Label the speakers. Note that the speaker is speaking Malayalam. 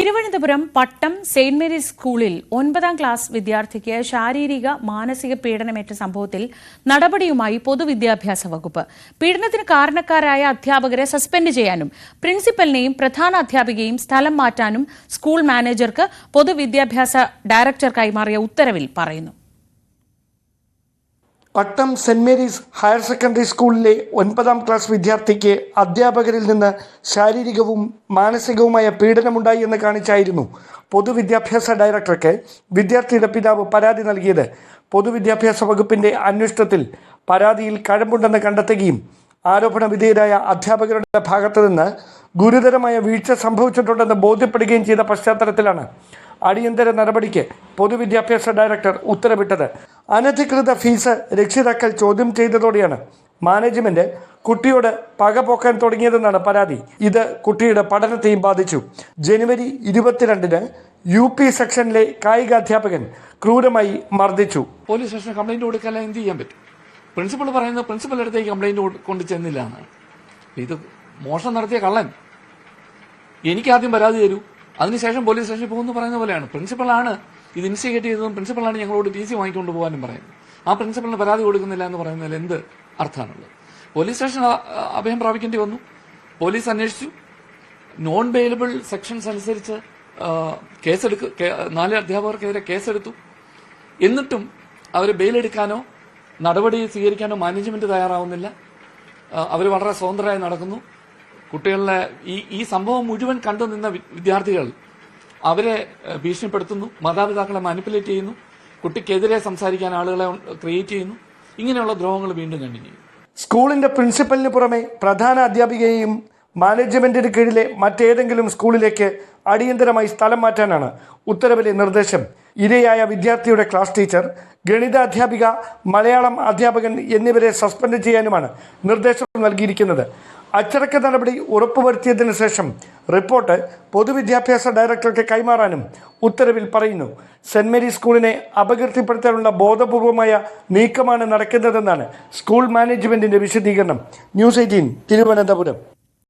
Speaker 1: തിരുവനന്തപുരം പട്ടം സെയിന്റ് മേരീസ് സ്കൂളിൽ ഒൻപതാം ക്ലാസ് വിദ്യാർത്ഥിക്ക് ശാരീരിക മാനസിക പീഡനമേറ്റ സംഭവത്തിൽ നടപടിയുമായി പൊതുവിദ്യാഭ്യാസ വകുപ്പ്. പീഡനത്തിന് കാരണക്കാരായ അധ്യാപകരെ സസ്പെൻഡ് ചെയ്യാനും പ്രിൻസിപ്പലിനെയും പ്രധാന അധ്യാപികയും സ്ഥലം മാറ്റാനും സ്കൂൾ മാനേജർക്ക് പൊതുവിദ്യാഭ്യാസ ഡയറക്ടർ കൈമാറിയ ഉത്തരവിൽ പറയുന്നു.
Speaker 2: Pattom Saint Mary's higher secondary സ്കൂളിലെ ഒൻപതാം ക്ലാസ് വിദ്യാർത്ഥിക്ക് അധ്യാപകരിൽ നിന്ന് ശാരീരികവും മാനസികവുമായ പീഡനമുണ്ടായി എന്ന് കാണിച്ചായിരുന്നു പൊതുവിദ്യാഭ്യാസ ഡയറക്ടർക്ക് വിദ്യാർത്ഥിയുടെ പിതാവ് പരാതി നൽകിയത്. പൊതുവിദ്യാഭ്യാസ വകുപ്പിന്റെ അന്വേഷണത്തിൽ പരാതിയിൽ കഴമ്പുണ്ടെന്ന് കണ്ടെത്തുകയും ആരോപണ വിധേയരായ അധ്യാപകരുടെ ഭാഗത്തു നിന്ന് ഗുരുതരമായ വീഴ്ച സംഭവിച്ചിട്ടുണ്ടെന്ന് ബോധ്യപ്പെടുകയും ചെയ്ത പശ്ചാത്തലത്തിലാണ് അടിയന്തര നടപടിക്ക് പൊതുവിദ്യാഭ്യാസ ഡയറക്ടർ ഉത്തരവിട്ടത്. അനധികൃത ഫീസ് രക്ഷിതാക്കൾ ചോദ്യം ചെയ്തതോടെയാണ് മാനേജ്മെന്റ് കുട്ടിയോട് പക പോക്കാൻ തുടങ്ങിയതെന്നാണ് പരാതി. ഇത് കുട്ടിയുടെ പഠനത്തെയും ബാധിച്ചു. ജനുവരി ഇരുപത്തിരണ്ടിന് യു പി സെക്ഷനിലെ കായിക അധ്യാപകൻ ക്രൂരമായി മർദ്ദിച്ചു.
Speaker 3: പോലീസ് സ്റ്റേഷനിൽ കംപ്ലൈന്റ് കൊടുക്കാൻ എന്ത് ചെയ്യാൻ പറ്റും? പ്രിൻസിപ്പൾ പറയുന്നത് പ്രിൻസിപ്പൽ അടുത്തേക്ക് കംപ്ലൈന്റ് കൊണ്ട് ചെന്നില്ല എന്നാണ് ഇത് മോഷണം നടത്തിയ കള്ളൻ. എനിക്ക് ആദ്യം പരാതി തരൂ. അതിനുശേഷം പോലീസ് സ്റ്റേഷനിൽ പോകുന്നു പറയുന്ന പോലെയാണ്. പ്രിൻസിപ്പളാണ് ഇത് ഇൻസ്റ്റിഗേറ്റ് ചെയ്തതും പ്രിൻസിപ്പളാണ് ഞങ്ങളോട് ടി സി വാങ്ങിക്കൊണ്ട് പോകാനും പറയുന്നത്. ആ പ്രിൻസിപ്പളിന് പരാതി കൊടുക്കുന്നില്ല എന്ന് പറയുന്നതിൽ എന്ത് അർത്ഥമാണുള്ളത്? പോലീസ് സ്റ്റേഷൻ അഭയം പ്രാപിക്കേണ്ടി വന്നു. പോലീസ് അന്വേഷിച്ചു. നോൺ ബെയിലബിൾ സെക്ഷൻസ് അനുസരിച്ച് കേസെടുക്ക നാല് അധ്യാപകർക്കെതിരെ കേസെടുത്തു. എന്നിട്ടും അവർ ബെയിലെടുക്കാനോ നടപടി സ്വീകരിക്കാനോ മാനേജ്മെന്റ് തയ്യാറാവുന്നില്ല. അവർ വളരെ സ്വതന്ത്രരായി നടക്കുന്നു. കുട്ടികളിലെ ഈ ഈ സംഭവം മുഴുവൻ കണ്ടു നിന്ന വിദ്യാർത്ഥികൾ അവരെ ഭീഷണിപ്പെടുത്തുന്നു മാതാപിതാക്കളെ മാനിപ്പുലേറ്റ് ചെയ്യുന്നു കുട്ടിക്കെതിരെ സംസാരിക്കാൻ ആളുകളെ ക്രിയേറ്റ് ചെയ്യുന്നു ഇങ്ങനെയുള്ള ദ്രോഹങ്ങൾ വീണ്ടും കണ്ടിന്യൂ ചെയ്യും.
Speaker 2: സ്കൂളിന്റെ പ്രിൻസിപ്പലിന് പുറമെ പ്രധാന അധ്യാപികയെയും മാനേജ്മെന്റിന് കീഴിലെ മറ്റേതെങ്കിലും സ്കൂളിലേക്ക് അടിയന്തരമായി സ്ഥലം മാറ്റാനാണ് ഉത്തരവിലെ നിർദ്ദേശം. ഇരയായ വിദ്യാർത്ഥിയുടെ ക്ലാസ് ടീച്ചർ ഗണിത അധ്യാപിക മലയാളം അധ്യാപകൻ എന്നിവരെ സസ്പെൻഡ് ചെയ്യാനുമാണ് നിർദ്ദേശം നൽകിയിരിക്കുന്നത്. അച്ചടക്ക നടപടി ഉറപ്പുവരുത്തിയതിനു ശേഷം റിപ്പോർട്ട് പൊതുവിദ്യാഭ്യാസ ഡയറക്ടർക്ക് കൈമാറാനും ഉത്തരവിൽ പറയുന്നു. സെന്റ് മേരി സ്കൂളിനെ അപകീർത്തിപ്പെടുത്താനുള്ള ബോധപൂർവമായ നീക്കമാണ് നടക്കുന്നതെന്നാണ് സ്കൂൾ മാനേജ്മെന്റിന്റെ വിശദീകരണം. News eighteen Thiruvananthapuram.